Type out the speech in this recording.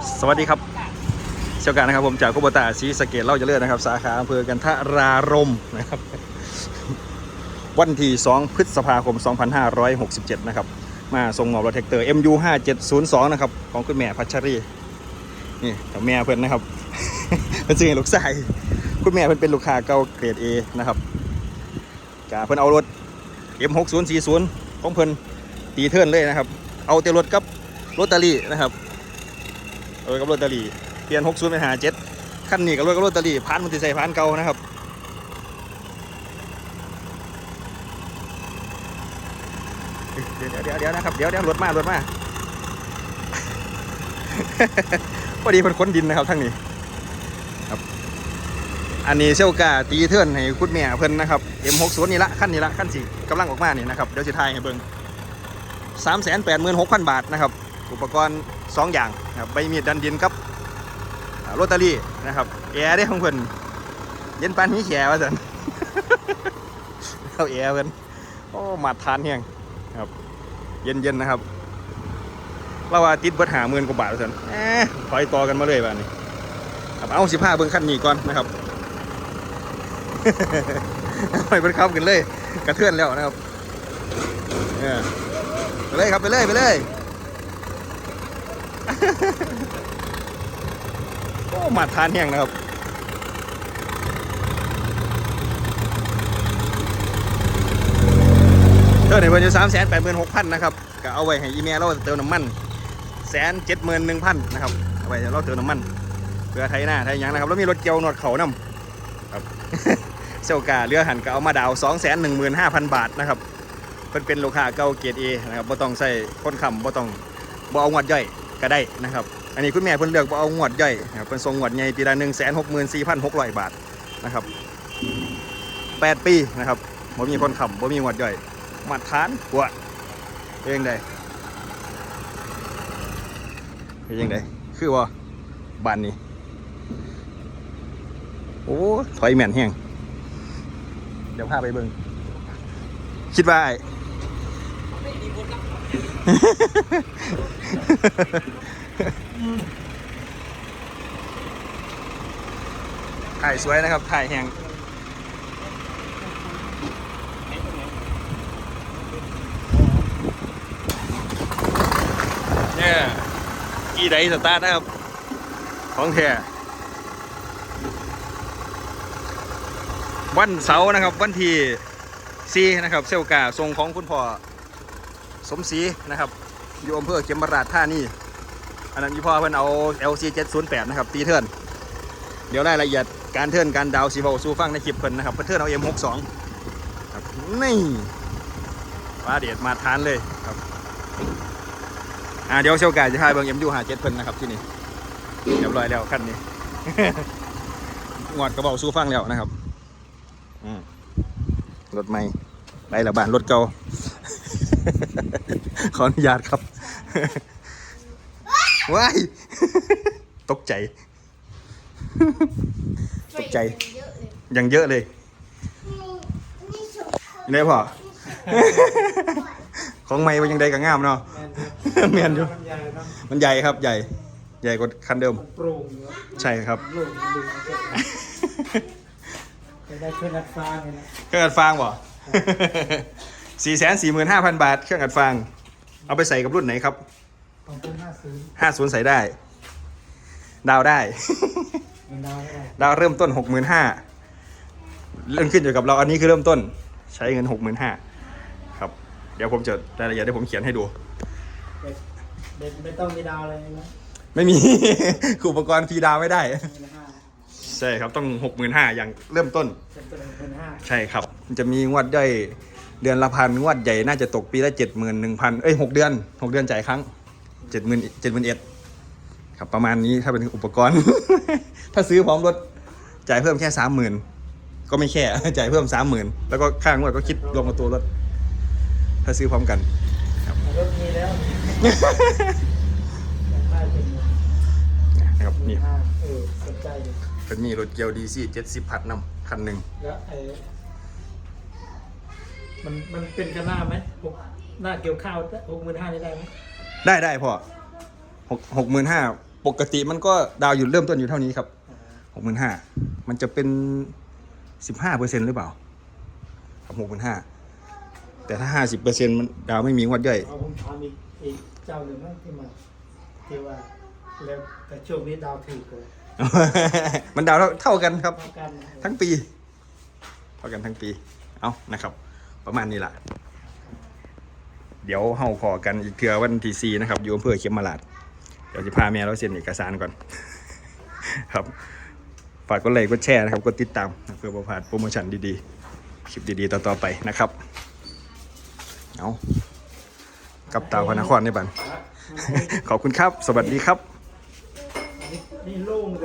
สวัสดีครับเช่ากันนะครับผมจากโคบตาศรีสเกดเล่าจะเลือดนะครับ สาขาอำเภอกันทรารมนะครับ วันที่ 2 พฤษภาคม 2567 นะครับ มาส่งมอบรถแท็กเตอร์ MU 5702 นะครับ ของคุณแม่พัชรี นี่กับแม่เพื่อนนะครับเป็นสิ่งลูกชายคุณแม่เพื่อนเป็นลูกค้าเก่าเกรด A นะครับกาเพื่อนเอารถ M6040 ของเพื่อนตีเทิร์นเลยนะครับ เอาแต่รถกับลอตเตอรี่นะครับ เออกับรถตอรี่เปลี่ยน60เป็นหา7ขั้นนี้กับรถกับรถตอรี่ผ่านมันติใส่ผ่านเก่านะครับเดี๋ยวเดี๋ยวเดี๋ยวนะครับเดี๋ยวเดี๋ยวรถมารถมาพอดีเป็นคนดินนะครับทั้งนี้ครับ อันนี้เซลกาตีเทือนให้คุณแม่เพิ่นนะครับ M60 นี่ละขั้นนี้ละขั้นสี่กำลังออกมานี่นะครับเดี๋ยวจะทายให้เบิ่ง386,000 บาทนะครับ อุปกรณ์ 2 อย่างนะครับใบมีดดันดินกับอ่าโรตารี่นะครับแอร์ได้ของเพิ่นเย็นปานนี้แขว่าสันเอาแอร์เพิ่นโอ้มาทานเฮียงครับ เย็นๆนะครับเราว่าติดเบิดหาหมื่นกว่าบาทว่าสันเอ๊ะถอยต่อกันมาเลยบ้านนี้ครับเอาสิบห้าเบิ้งขั้นนี้ก่อนนะครับไปเบิ้งเข้ากันเลย กระเทือนแล้วนะครับเออไปเลยครับไปเลยไปเลย โอ้มาทานแห้งนะครับเท่าไหร่เพิ่นอยู่สามแสนแปดหมื่นหกพันนะครับก็เอาไว้ให้อีเมลเราเติมน้ำมันแสนเจ็ดหมื่นหนึ่งพันนะครับเอาไว้เราเติมน้ำมันเพื่อไทยหน้าไทยยังนะครับแล้วมีรถเกียวหนวดเขานำครับเซลกาเรือหันก็เอามาดาวสองแสนหนึ่งหมื่นห้าพันบาทนะครับเพิ่นเป็นลูกค้าเก่าเกียรเอนะครับบ่ต้องใส่คนคำบ่ต้องบ่เอางวดย่อย ก็ได้นะครับ อันนี้คุณแม่เพิ่นเลือกบ่เอางวดย่อยนะครับเพิ่นส่งงวดใหญ่ปีละหนึ่งแสนหกหมื่นสี่พันหกร้อยบาทนะครับแปดปีนะครับบ่มีคนขำบ่มีงวดย่อยมาทานกว่าเป็นยังไงเป็นยังไงคือว่าบ้านนี้ โอ้ถอยแม่นแห้งเดี๋ยวพาไปเบิงคิดว่าไอ้ ถ่ายสวยนะครับ ถ่ายแหงเนี่ยกี่ไดสตาร์ทนะครับ ของแท้วันเสาร์นะครับ วันที่ซีนะครับ เซลกาทรงของคุณพ่อ สมศรีนะครับอยู่อำเภอเขมราชท่านี่อันนั้นยี่พ่อเพิ่นเอา LC 708นะครับตีเทิร์นเดี๋ยวรายละเอียดการเทิร์นการดาวซีเบลสู้ฟังในคลิปเพิ่นนะครับเพิ่นเทิร์นเอา M62 ครับนี่ฟ้าเดียดมาทานเลยครับอ่าเดี๋ยวเชียวกายจะพาเบิ่ง MU 57 เพิ่นนะครับที่นี่เรียบร้อยแล้วคันนี้งวดกระเป๋าสู้ฟังแล้วนะครับอืมรถใหม่ไรละบานรถเก่า ขออนุญาตครับว้ายตกใจ ตกใจ ยังเยอะเลยยังได้พอของไม่มันยังได้กับงามเนาะเมียนอยู่มันใหญ่เนาะมันใหญ่ครับใหญ่ ใหญ่กว่าคันเดิมโปร่งเนาะใช่ครับโปร่งดูจะได้เครื่องอัดฟ้าเลยนะเครื่องอัดฟางบ่ สี่แสนสี่หมื่นห้าพันบาท เครื่องอัดฟางเอาไปใส่กับรุ่นไหนครับของต้นห้าซื้อห้าศูนย์ใส่ได้ ดาวได้มันดาวได้ดาวเริ่มต้นหกหมื่นห้าเริ่มขึ้นอยู่กับเราอันนี้คือเริ่มต้น ใช้เงินหกหมื่นห้าครับ เดี๋ยวผมจะรายละเอียดที่ผมเขียนให้ดู เด็ดไม่ต้องมีดาวเลยนะไม่มี คืออุปกรณ์ฟรีดาวไม่ได้มีห้าใช่ครับต้องหกหมื่นห้าอย่างเริ่มต้น เป็นตัวเป็นห้าใช่ครับ มันจะมีงวดย่อย เดือนละพันงวดใหญ่น่าจะตกปีละเจ็ดหมื่นหนึ่งพันเอ้ยหกเดือนหกเดือนจ่ายครั้งเจ็ดหมื่นเจ็ดหมื่นเอ็ดครับประมาณนี้ถ้าเป็นอุปกรณ์ ถ้าซื้อพร้อมรถจ่ายเพิ่มแค่สามหมื่นก็ไม่แค่จ่ายเพิ่มสามหมื่นแล้วก็ค่างวดก็คิดรวมกับตัวรถ ถ้าซื้อพร้อมกันรถมีแล้วอยากได้เป็นนะครับนี่ห้าเออสนใจอยู่เป็นมีรถเกียวดีซีเจ็ดสิบพัดนำคันหนึ่งแล้วไอ้ มันมันเป็นกันหน้าไหมหกหน้าเกี่ยวข้าวหกหมื่นห้านี่ได้ไหมได้ได้พอหกหกหมื่นห้าปกติมันก็ดาวอยู่เริ่มต้นอยู่เท่านี้ครับอ่าหกหมื่นห้ามันจะเป็นสิบห้าเปอร์เซ็นหรือเปล่าครับหกหมื่นห้าแต่ถ้าห้าสิบเปอร์เซ็นมันดาวไม่มีงวดย่อยเอาผมถามอีกอีกเจ้าหนึ่งมั้งที่มาที่ว่าแล้วแต่ช่วงนี้ดาวถูกเลยมันดาวเท่าเท่ากันครับ เท่ากัน ทั้งปี เท่ากันทั้งปี เอานะครับ ประมาณนี้แหละเดี๋ยวเฮาขอกันอีกเทือวันที่สี่นะครับอยู่อำเภอเขมราชเดี๋ยวจะพาแม่เราเซ็นเอกสารก่อน ครับ ฝากกดไลค์กดแชร์นะครับกดติดตามเพื่อประพลาดโปรโมชั่นดีๆ คลิปดีๆ ต่อๆไปนะครับ เอากับตาวพนครในบัน ขอบคุณครับ สวัสดีครับ นี่โล่ง